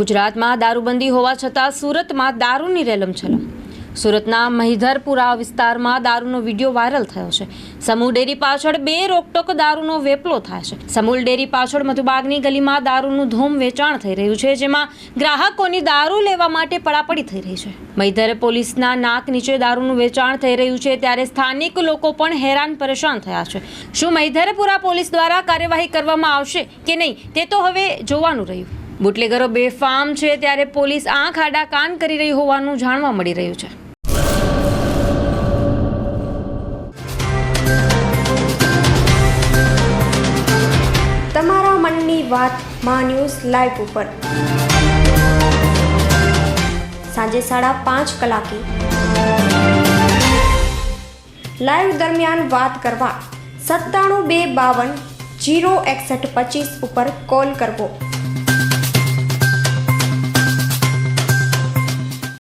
ગુજરાતમાં દારૂબંધી હોવા છતાં સુરતમાં દારૂની રેલમ છલમ સુરતના મહિધરપુરા વિસ્તારમાં દારૂનો વીડિયો વાયરલ થયો છે. સમૂહ ડેરી પાછળ બે રોકટોક દારૂનો વેપલો થાય છે. સમૂહ ડેરી પાછળ મધુબાગની ગલીમાં દારૂનું ધૂમ વેચાણ થઈ રહ્યું છે, જેમાં ગ્રાહકોની દારૂ લેવા માટે પડાપડી થઈ રહી છે. મહિધર પોલીસના નાક નીચે દારૂનું વેચાણ થઈ રહ્યું છે, ત્યારે સ્થાનિક લોકો પણ હેરાન પરેશાન થયા છે. શું મહિધરપુરા પોલીસ દ્વારા કાર્યવાહી કરવામાં આવશે કે નહીં, તે તો હવે જોવાનું રહ્યું. બુટલેગરો બેફામ છે ત્યારે પોલીસ આંખ આડા કાન કરી રહી હોવાનું જાણવા મળી રહ્યું છે. તમારા મનની વાતમાં ન્યૂઝ લાઈવ ઉપર. સાંજે સાડા પાંચ કલાકે. લાઈવ દરમિયાન વાત કરવા સત્તાણું બે બાવન જીરો એકસઠ પચીસ ઉપર કોલ કરવો.